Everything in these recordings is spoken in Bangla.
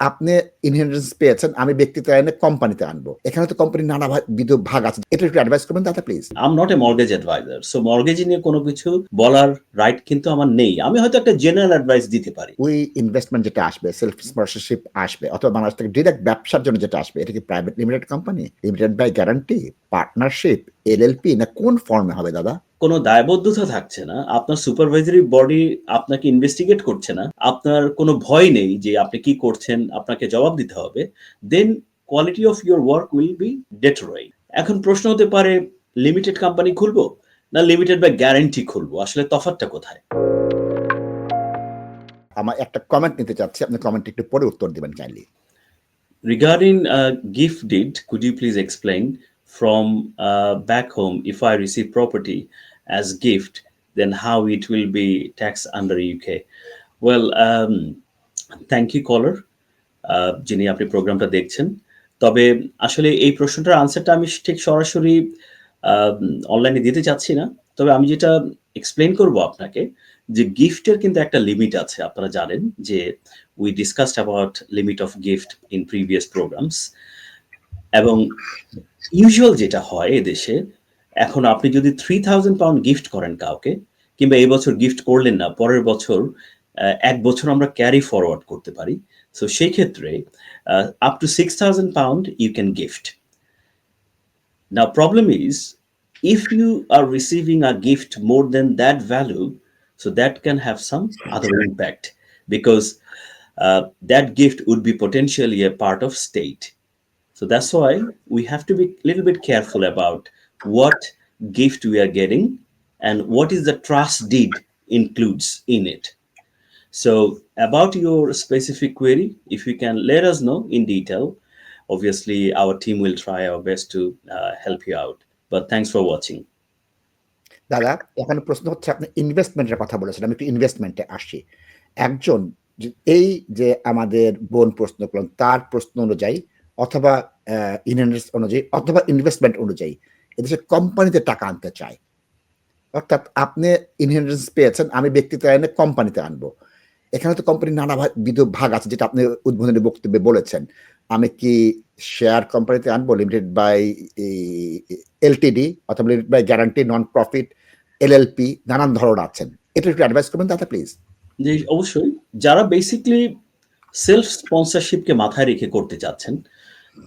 আপনি ইনহেরিটেন্স পেয়েছেন আমি ব্যক্তিতে এনে কোম্পানিতে আনব। এখানে তো কোম্পানি নানা বিধ ভাগ আছে। এটা একটু অ্যাডভাইস করবেন দাদা please I'm not a mortgage adviser so mortgage নিয়ে কোনো কিছু বলার রাইট কিন্তু আমার নেই। আমি হয়তো একটা জেনারেল অ্যাডভাইস দিতে পারি। ওই ইনভেস্টমেন্ট যেটা আসবে সেলফ স্পন্সরশিপ আসবে অথবা বাংলাদেশ থেকে ডিরেক্ট ব্যবসার জন্য যেটা আসবে এটা কি private limited company limited by guarantee partnership LLP না কোন ফর্মে হবে দাদা? কোনো দায়বদ্ধতা থাকছে না আপনার সুপারভাইজারি বডি আপনাকে ইনভেস্টিগেট করছে না আপনার কোনো ভয় নেই যে আপনি কি করছেন আপনাকে জবাব দিতে হবে then quality of your work will be deteriorate এখন প্রশ্ন হতে পারে লিমিটেড কোম্পানি খুলবো না লিমিটেড বা গ্যারেন্টি খুলবো? আসলে তফাৎটা কোথায়? আমার একটা কমেন্ট নিতে চাচ্ছি আপনি কমেন্ট একটু পরে উত্তর দিবেন kindly Regarding uh, gift deed, could please from uh, back home if I receive property as gift, then how it will be taxed under UK? Well, um, thank you, caller. Uh, যিনি আপনি প্রোগ্রামটা দেখছেন তবে আসলে এই প্রশ্নটার আনসারটা আমি ঠিক সরাসরি অনলাইনে দিতে চাচ্ছি না তবে আমি যেটা এক্সপ্লেন করব আপনাকে যে গিফটের কিন্তু একটা লিমিট আছে আপনারা জানেন যে we discussed about limit of gift in previous programs এবং ইউজুয়াল যেটা হয় এদেশে এখন আপনি যদি থ্রি থাউজেন্ড পাউন্ড গিফট করেন কাউকে কিংবা এই বছর গিফট করলেন না পরের বছর এক বছর আমরা ক্যারি ফরওয়ার্ড করতে পারি সো সেই ক্ষেত্রে up to six thousand pound you can gift is if you are receiving a gift more than that value, so that can have some other impact because uh, that gift would be potentially a part of state. So that's why we have to be a little bit careful about what gift we are getting and what is the trust deed includes in it. So about your specific query, if you can let us know in detail, obviously our team will try our best to uh, help you out. But thanks for watching. দাদা এখানে প্রশ্ন হচ্ছে আপনি ইনভেস্টমেন্টের কথা বলেছেন আমি একটু ইনভেস্টমেন্টে আসছি একজন এই যে আমাদের বোন প্রশ্ন করলেন তার প্রশ্ন অনুযায়ী অথবা ইনভেস্ট অনুযায়ী অথবা ইনভেস্টমেন্ট অনুযায়ী এদেশে কোম্পানিতে টাকা আনতে চায়। অর্থাৎ আপনি ইনহেরিটেন্স পেয়েছেন, আমি ব্যক্তিতে এনে কোম্পানিতে আনব। এখানে তো কোম্পানি নানা বিধ ভাগ আছে, যেটা আপনি উদ্বোধনী বক্তব্যে বলেছেন। আমি কি শেয়ার কোম্পানিতে আনব লিমিটেড বাই এলটিডি অথবা limited by guarantee non profit LLP নানান ধরন আছেন। এটা একটু অ্যাডভাইস করবেন দাদা প্লিজ যে অবশ্যই। যারা বেসিকলি সেলফ স্পন্সরশিপকে মাথায় রেখে করতে চাচ্ছেন,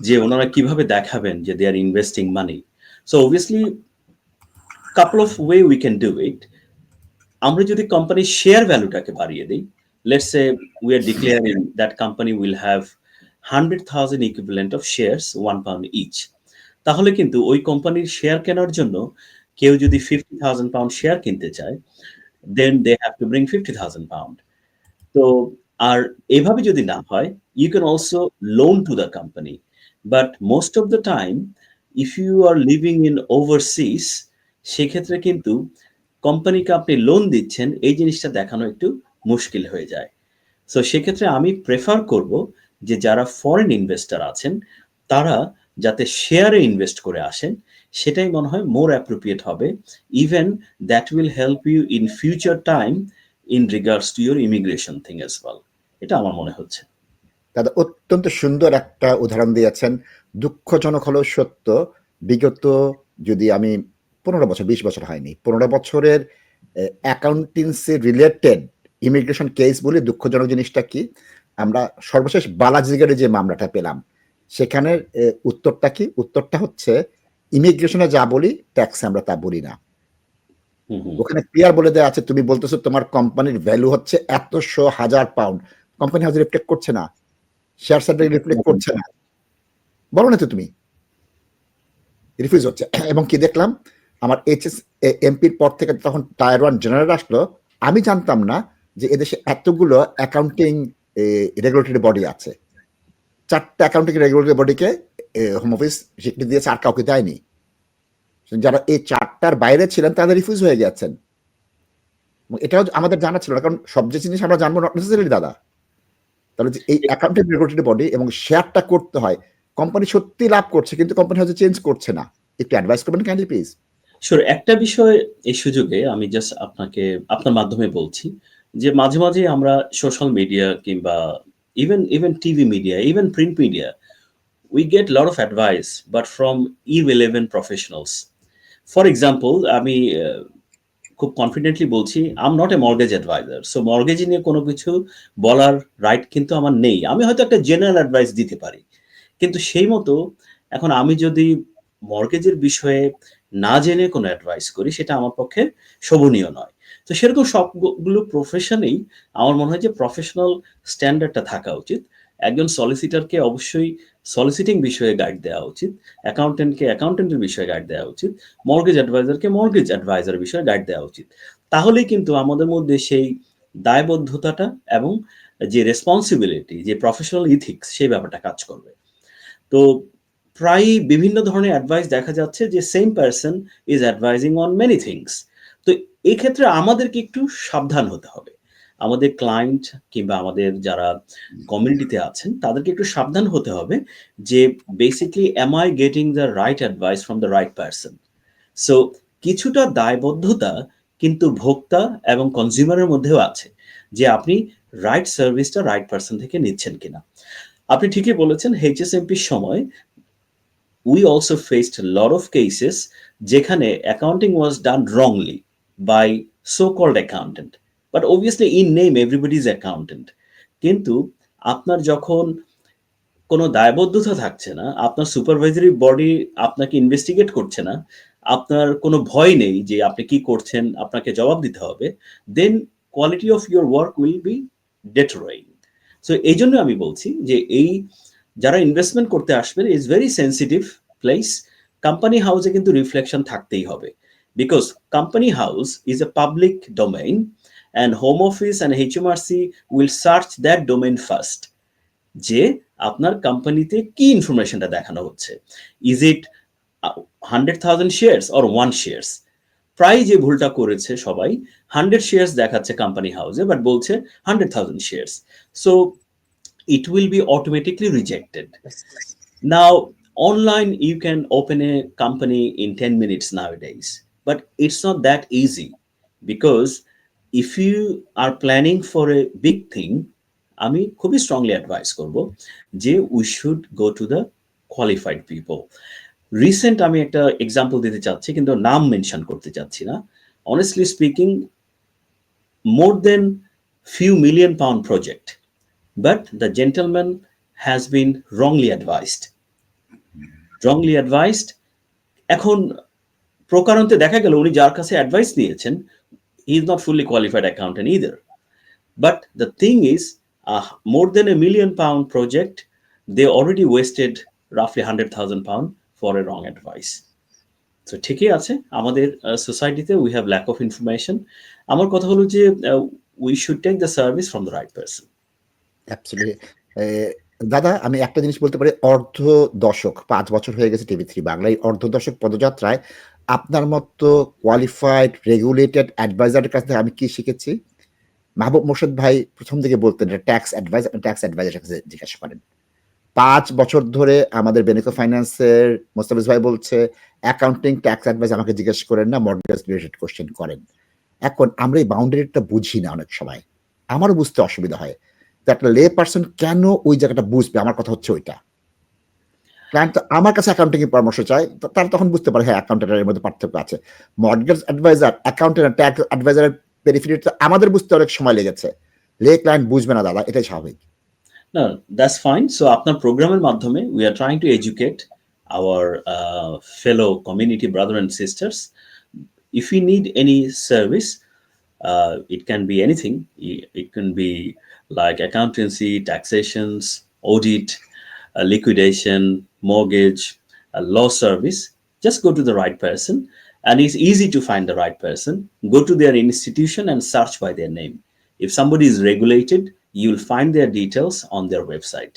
যে ওনারা কীভাবে দেখাবেন যে they are investing money so obviously couple of way we can do it আমরা যদি কোম্পানির শেয়ার ভ্যালুটাকে বাড়িয়ে দিই let's say we are declaring that company will have hundred thousand equivalent of shares one pound each তাহলে কিন্তু ওই কোম্পানির শেয়ার কেনার জন্য কেউ যদি ফিফটি থাউজেন্ড পাউন্ড শেয়ার কিনতে চায় then they have to bring fifty thousand pound তো, আর এভাবে যদি না হয় you can also loan to the company but most of the time if you are living in overseas সেক্ষেত্রে কিন্তু কোম্পানিকে আপনি লোন দিচ্ছেন, এই জিনিসটা দেখানো একটু মুশকিল হয়ে যায়। সো সেক্ষেত্রে আমি প্রেফার করব যে যারা ফরেন ইনভেস্টর আছেন, তারা যাতে শেয়ারে ইনভেস্ট করে আসেন, সেটাই মনে হয় মোর অ্যাপ্রোপ্রিয়েট হবে। Even that will help you in future time in regards to your immigration thing as well এটা আমার মনে হচ্ছে। দাদা অত্যন্ত সুন্দর একটা উদাহরণ দিয়েছেন। দুঃখজনক হলেও সত্য বিগত যদি আমি পনেরো বছর বিশ বছর হয়নি পনেরো বছরের অ্যাকাউন্টেন্সি রিলেটেড ইমিগ্রেশন কেস বলে দুঃখজনক জিনিসটা কি? আমরা সর্বশেষ বালাজিগারে যে মামলাটা পেলাম সেখানের উত্তরটা কি? উত্তরটা হচ্ছে ইমিগ্রেশনে যা বলি ট্যাক্সে আমরা তা বলি না। ওখানে ক্লিয়ার বলে দেওয়া আছে তুমি বলতেছো তোমার কোম্পানির ভ্যালু হচ্ছে এতশো হাজার পাউন্ড কোম্পানি হাউস রিফ্লেক্ট করছে না। শেয়ার সার্টিফিকেট রিফ্লেক্ট করছে না। বলো না তো তুমি। রিফিউজ হচ্ছে। এবং কি দেখলাম? আমার এইচএস এমপির পর থেকে তখন টায়ার ওয়ান জেনারেল আসলো আমি জানতাম না যে এদেশে এতগুলো অ্যাকাউন্টিং রেগুলেটরি বডি আছে। চারটা অ্যাকাউন্টিং রেগুলেটরি বডিকে হোম অফিস স্বীকৃতি দিয়েছে আর কাউকে দেয়নি। যারা এই চারটার বাইরে ছিলেন তাদের রিফিউজ হয়ে গেছেন। এটাও আমাদের জানা ছিল না কারণ সব যে জিনিস আমরা জানব নট নেসেসারি দাদা। তাহলে এই অ্যাকাউন্টিং রেগুলেটরি বডি এবং শেয়ারটা করতে হয়। কোম্পানি সত্যি লাভ করছে, কিন্তু কোম্পানি হয়তো চেঞ্জ করছে না। একটু অ্যাডভাইস করবেন কাইন্ডলি প্লিজ শিওর একটা বিষয় এই সুযোগে আমি জাস্ট আপনাকে, আপনার মাধ্যমে বলছি যে মাঝে মাঝে আমরা সোশ্যাল মিডিয়া কিংবা even even TV media even print media we get lot of advice but from from professionals for example আমি খুব কনফিডেন্টলি বলছি I'm not a mortgage adviser so mortgage নিয়ে কোনো কিছু বলার রাইট কিন্তু আমার নেই। আমি হয়তো একটা জেনারেল অ্যাডভাইস দিতে পারি। কিন্তু সেই মতো এখন আমি যদি মর্গেজের বিষয়ে না জেনে কোনো অ্যাডভাইস করি, সেটা আমার পক্ষে শোভনীয় নয়। তো সেরকম সবগুলো প্রফেশনেই আমার মনে হয় যে প্রফেশনাল স্ট্যান্ডার্ডটা থাকা উচিত। একজন সলিসিটারকে অবশ্যই সলিসিটিং বিষয়ে গাইড দেওয়া উচিত অ্যাকাউন্টেন্টকে অ্যাকাউন্টেন্টের বিষয়ে গাইড দেওয়া উচিত মর্গেজ অ্যাডভাইজারকে মর্গেজ অ্যাডভাইজার বিষয়ে গাইড দেওয়া উচিত। তাহলেই কিন্তু আমাদের মধ্যে সেই দায়বদ্ধতাটা এবং যে রেসপন্সিবিলিটি যে প্রফেশনাল ইথিক্স সেই ব্যাপারটা কাজ করবে। তো প্রায় বিভিন্ন ধরনের অ্যাডভাইস দেখা যাচ্ছে যে same person is advising on many things তো এই ক্ষেত্রে আমাদেরকে একটু সাবধান হতে হবে। আমাদের ক্লায়েন্ট কিংবা আমাদের যারা কমিউনিটিতে আছেন, তাদেরকে একটু সাবধান হতে হবে যে basically am I getting the right advice from the right person so কিছুটা দায়বদ্ধতা কিন্তু ভোক্তা এবং কনজিউমারের মধ্যেও আছে যে আপনি রাইট সার্ভিসটা রাইট পার্সন থেকে নিচ্ছেন কিনা। আপনি ঠিকই বলেছেন এইচএসএমপির সময় we also faced lot of cases যেখানে accounting was done wrongly by so called accountant but obviously in name everybody is accountant কিন্তু আপনার যখন কোনো দায়বদ্ধতা থাকছে না আপনার সুপারভাইজারি বডি আপনাকে ইনভেস্টিগেট করছে না আপনার কোনো ভয় নেই যে আপনি কি করছেন আপনাকে জবাব দিতে হবে then quality of your work will be deteriorating so এই জন্য আমি বলছি যে এই যারা ইনভেস্টমেন্ট করতে আসবেন is very sensitive place company হাউসে কিন্তু রিফ্লেকশন থাকতেই হবে because company house is a public domain and home office and HMRC will search that domain first যে আপনার কোম্পানিতে কি ইনফরমেশনটা দেখানো হচ্ছে is it hundred thousand shares or one shares প্রায় যে ভুলটা করেছে সবাই হান্ড্রেড শেয়ার্স দেখাচ্ছে কোম্পানি হাউসে বাট বলছে hundred thousand shares so it will be automatically rejected. Now, online, you can open a company in 10 minutes nowadays, but it's not that easy because if you are planning for a big thing আমি খুবই স্ট্রংলি অ্যাডভাইস করব যে we should go to the qualified people recent আমি একটা এক্সাম্পল দিতে চাচ্ছি, কিন্তু নাম মেনশন করতে চাচ্ছি না। Honestly speaking more than few million pound project but the gentleman has been wrongly advised wrongly advised এখন প্রকারান্তে দেখা গেল উনি যার কাছে অ্যাডভাইস নিয়েছেন he not fully qualified qualified accountant either but the thing is more than a million pound project they already wasted hundred thousand pound for a wrong advice তো ঠিকই আছে, আমাদের সোসাইটিতে we have lack of information আমার কথা হলো যে we should take the service from the right person দাদা, আমি একটা জিনিস বলতে পারি অর্ধ দশক পাঁচ বছর হয়ে গেছে টিভি থ্রি বাংলায় অর্ধ দশক পদযাত্রায় আপনার মতো কোয়ালিফাইড রেগুলেটেড অ্যাডভাইজারের কাছ থেকে আমি কি শিখেছি? মাহবুব মোর্শেদ ভাই প্রথম থেকে বলতেন ট্যাক্স অ্যাডভাইস আপনি ট্যাক্স অ্যাডভাইজারের কাছে জিজ্ঞাসা করেন। পাঁচ বছর ধরে আমাদের বেনিকো ফাইন্যান্সের মোস্তাফিজ ভাই বলছে অ্যাকাউন্টিং ট্যাক্স অ্যাডভাইস আমাকে জিজ্ঞেস করেন না মর্গেজ রিলেটেড কোশ্চেন করেন। এখন আমরা এই বাউন্ডারিটা বুঝি না অনেক সময়। আমারও বুঝতে অসুবিধা হয়। তো একটা লে পার্সন কেন ওই জায়গাটা বুঝবে? আমার কথা হচ্ছে ওইটা। ক্লায়েন্ট আমার কাছে অ্যাকাউন্টিং পরামর্শ চায় তারা তখন বুঝতে পারে হ্যাঁ অ্যাকাউন্টেন্টের মধ্যে পার্থক্য আছে মর্গেজ অ্যাডভাইজার অ্যাকাউন্টেন্ট ট্যাক্স অ্যাডভাইজারের বেনিফিট আমাদের বুঝতে অনেক সময় লেগেছে লে ক্লায়েন্ট বুঝবে না দাদা এটাই স্বাভাবিক No, that's fine. So আপনার প্রোগ্রামের মাধ্যমে we are trying to educate our uh, fellow community brother and sisters. If you need any service, uh, it can be anything. I- It can be like uh, liquidation, mortgage, a law service. Just go to the right person, and it's easy to find the right person. Go to their institution and search by their name. If somebody is regulated, you'll find their details on their website.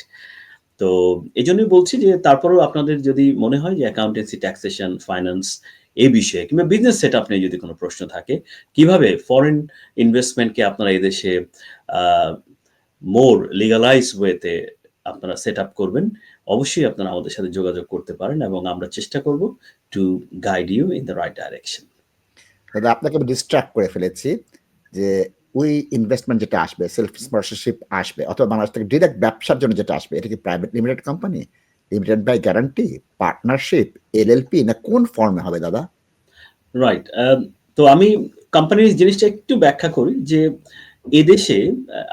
তো এই জন্যই বলছি যে তারপরেও আপনাদের যদি মনে হয় যে অ্যাকাউন্টেন্সি ট্যাক্সেশন ফাইন্যান্স এই বিষয়ে কিংবা বিজনেস সেট আপ নিয়ে যদি কোনো প্রশ্ন থাকে কীভাবে ফরেন ইনভেস্টমেন্টকে আপনারা এদেশে মোর লিগালাইজ ওয়েতে আপনারা সেট আপ করবেন অবশ্যই আপনারা আমাদের সাথে যোগাযোগ করতে পারেন এবং আমরা চেষ্টা করব to guide you in the right direction দাদা আপনাকে আমি ডিস্ট্রাক্ট করে ফেলেছি যে ওই ইনভেস্টমেন্ট যেটা আসবে সেলফ স্পন্সরশিপ আসবে অথবা বাংলাদেশ থেকে ডিরেক্ট ব্যবসার জন্য যেটা আসবে এটা কি private limited company limited by guarantee partnership LLP না কোন ফর্মে হবে দাদা? রাইট তো আমি কোম্পানির জিনিসটা একটু ব্যাখ্যা করি যে এদেশে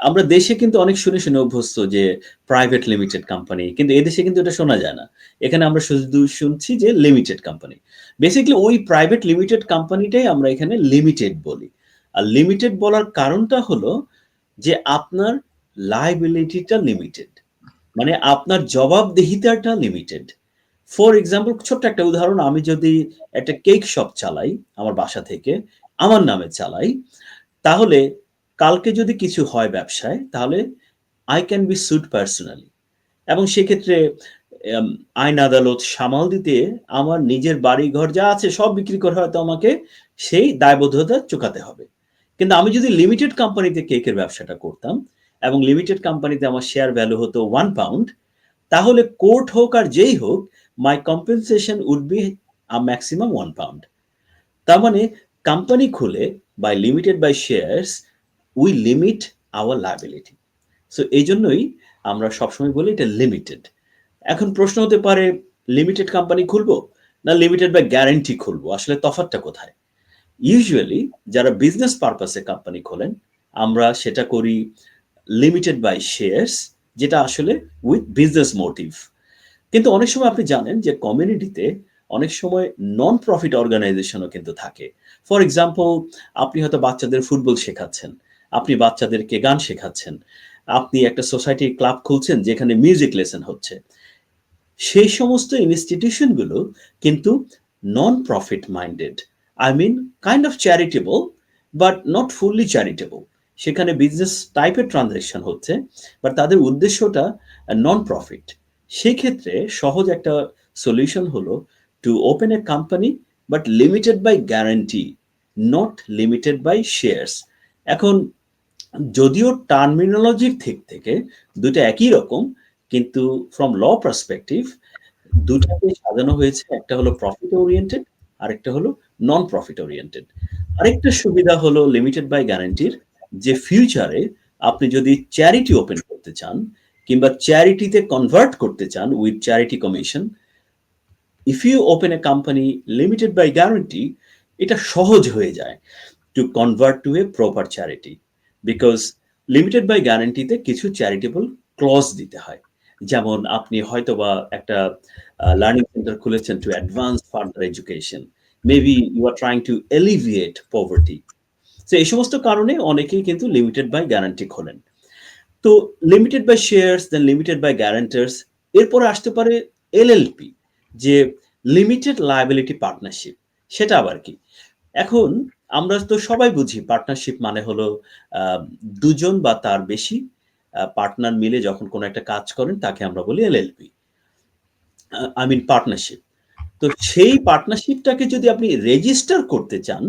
আমরা দেশে কিন্তু অনেক শুনে শুনে অভ্যস্ত যে প্রাইভেট লিমিটেড কোম্পানি কিন্তু এদেশে কিন্তু এটা শোনা যায় না। এখানে আমরা শুধু শুনছি যে লিমিটেড কোম্পানি বেসিক্যালি ওই প্রাইভেট লিমিটেড কোম্পানিটাই আমরা এখানে লিমিটেড বলি। আর লিমিটেড বলার কারণটা হলো যে আপনার লাইবিলিটিটা লিমিটেড মানে আপনার জবাবদিহিতাটা লিমিটেড ফর এক্সাম্পল ছোট্ট একটা উদাহরণ, আমি যদি একটা কেক শপ চালাই আমার বাসা থেকে, আমার নামে চালাই, তাহলে কালকে যদি কিছু হয় ব্যবসায়, তাহলে I can be sued personally এবং সেক্ষেত্রে আইন আদালত সামাল দিতে আমার নিজের বাড়ি ঘর যা আছে সব বিক্রি করে হয়তো আমাকে সেই দায়বদ্ধতা চুকাতে হবে। কিন্তু আমি যদি লিমিটেড কোম্পানিতে কেকের ব্যবসাটা করতাম এবং লিমিটেড কোম্পানিতে আমার শেয়ার ভ্যালু হতো ওয়ান পাউন্ড তাহলে কোর্ট হোক আর যেই হোক my compensation would be a maximum one pound তার মানে কোম্পানি খুলে by limited by shares we limit our liability so এই জন্যই আমরা সবসময় বলি এটা লিমিটেড এখন প্রশ্ন হতে পারে লিমিটেড কোম্পানি খুলবো না লিমিটেড বাই গ্যারেন্টি খুলবো? আসলে তফাৎটা কোথায়? ইউজুয়ালি যারা বিজনেস পারপাসে কোম্পানি খোলেন, আমরা সেটা করি লিমিটেড বাই শেয়ার্স যেটা আসলে উইথ বিজনেস মোটিভ কিন্তু অনেক সময় আপনি জানেন যে কমিউনিটিতে অনেক সময় নন প্রফিট অর্গানাইজেশনও কিন্তু থাকে। ফর এক্সাম্পল আপনি হয়তো বাচ্চাদের ফুটবল শেখাচ্ছেন। আপনি বাচ্চাদেরকে গান শেখাচ্ছেন। আপনি একটা সোসাইটি ক্লাব খুলছেন যেখানে মিউজিক লেসন হচ্ছে। সেই সমস্ত ইনস্টিটিউশনগুলো কিন্তু non profit minded I mean kind of charitable but not fully charitable সেখানে বিজনেস টাইপের ট্রানজ্যাকশন হচ্ছে বাট তাদের উদ্দেশ্যটা নন প্রফিট সেক্ষেত্রে সহজ একটা সলিউশন হলো to open a company but limited by guarantee not limited by shares এখন যদিও টার্মিনোলজির দিক থেকে দুটো একই রকম, কিন্তু ফ্রম ল পার্সপেক্টিভ দুটাকে সাজানো হয়েছে, একটা হলো প্রফিট ওরিয়েন্টেড আরেকটা হলো নন প্রফিট ওরিয়েন্টেড আরেকটা সুবিধা হলো লিমিটেড বাই গ্যারান্টির যে ফিউচারে আপনি যদি চ্যারিটি ওপেন করতে চান কিংবা চ্যারিটিতে কনভার্ট করতে চান with charity commission if you open a company limited by guarantee এটা সহজ হয়ে যায় to convert to a proper charity because limited by গ্যারান্টিতে কিছু চ্যারিটেবল ক্লজ দিতে হয়। যেমন আপনি হয়তোবা একটা লার্নিং সেন্টার খুলেছেন to advance further education maybe you are trying to alleviate poverty তো এই সমস্ত কারণে অনেকেই কিন্তু লিমিটেড বাই গ্যারান্টি খোলেন। তো limited by shares then limited by guarantors এরপরে আসতে পারে এলএলপি যে লিমিটেড লায়াবিলিটি পার্টনারশিপ সেটা আবার কি? এখন আমরা তো সবাই বুঝি পার্টনারশিপ মানে হলো দুজন বা তার বেশি পার্টনার মিলে যখন কোনো একটা কাজ করেন, তাকে আমরা বলি এলএলপি আই মিন পার্টনারশিপ তো সেই পার্টনারশিপটাকে যদি আপনি রেজিস্টার করতে চান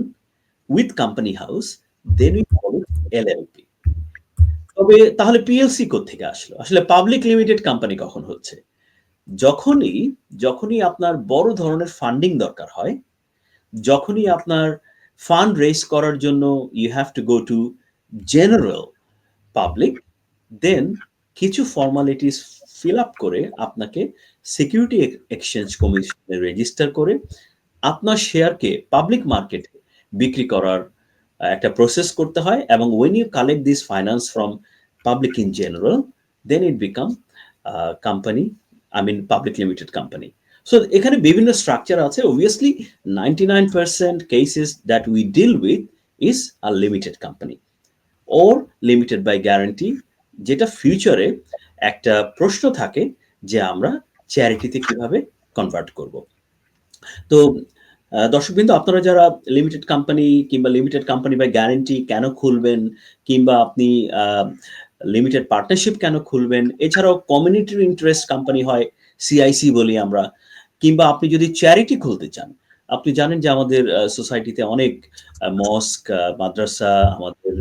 with company house then we call LLP তবে তাহলে পিএলসি থেকে আসলো? আসলে পাবলিক লিমিটেড কোম্পানি কখন হচ্ছে? যখনই যখনই আপনার বড় ধরনের ফান্ডিং দরকার হয়, যখনই আপনার ফান্ড রেজ করার জন্য you have to go to general public then কিছু ফর্মালিটিস ফিল আপ করে আপনাকে সিকিউরিটি এক্সচেঞ্জ কমিশনে রেজিস্টার করে আপনার শেয়ারকে পাবলিক মার্কেটে বিক্রি করার একটা প্রসেস করতে হয় এবং when you collect this finance from public in general then it become company I mean public limited company so এখানে বিভিন্ন স্ট্রাকচার আছে। Obviously ninety nine percent cases that we deal with is a limited company or limited by guarantee যেটা ফিউচারে একটা প্রশ্ন থাকে যে আমরা চ্যারিটিতে কীভাবে কনভার্ট করব। তো দর্শকবৃন্দ, আপনারা যারা লিমিটেড কোম্পানি কিংবা লিমিটেড কোম্পানি বা গ্যারান্টি কেন খুলবেন কিংবা আপনি লিমিটেড পার্টনারশিপ কেন খুলবেন, এছাড়াও কমিউনিটির ইন্টারেস্ট কোম্পানি হয় সিআইসি বলি আমরা। কিংবা আপনি যদি চ্যারিটি খুলতে চান, আপনি জানেন যে আমাদের সোসাইটিতে অনেক মস্ক মাদ্রাসা, আমাদের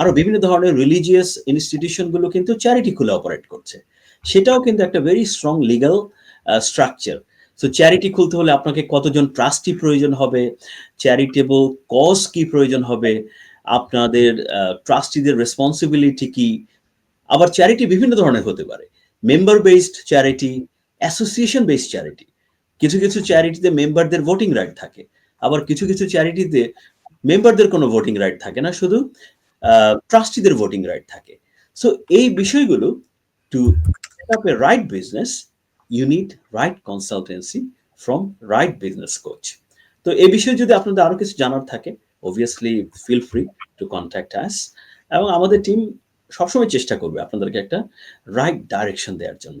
আরও বিভিন্ন ধরনের রিলিজিয়াস ইনস্টিটিউশনগুলো কিন্তু চ্যারিটি খুলে অপারেট করছে। সেটাও কিন্তু একটা very strong legal structure so charity খুলতে হলে আপনাকে কতজন ট্রাস্টি প্রয়োজন হবে চ্যারিটেবল কজ কি প্রয়োজন হবে, আপনাদের ট্রাস্টিদের রেসপন্সিবিলিটি কি? আবার চ্যারিটি বিভিন্ন ধরনের হতে পারে। Member based charity association base charity কিছু কিছু চ্যারিটিতে মেম্বারদের ভোটিং রাইট থাকে। আবার কিছু কিছু চ্যারিটিতে মেম্বারদের কোনো ভোটিং রাইট থাকে না, শুধু ট্রাস্টিদের ভোটিং রাইট থাকে। সো এই বিষয়গুলো to up a right business you need right consultancy from right business coach তো এই বিষয়ে যদি আপনাদের আরও কিছু জানার থাকে obviously feel free to contact us এবং আমাদের টিম সবসময় চেষ্টা করবে আপনাদেরকে একটা রাইট ডাইরেকশন দেওয়ার জন্য।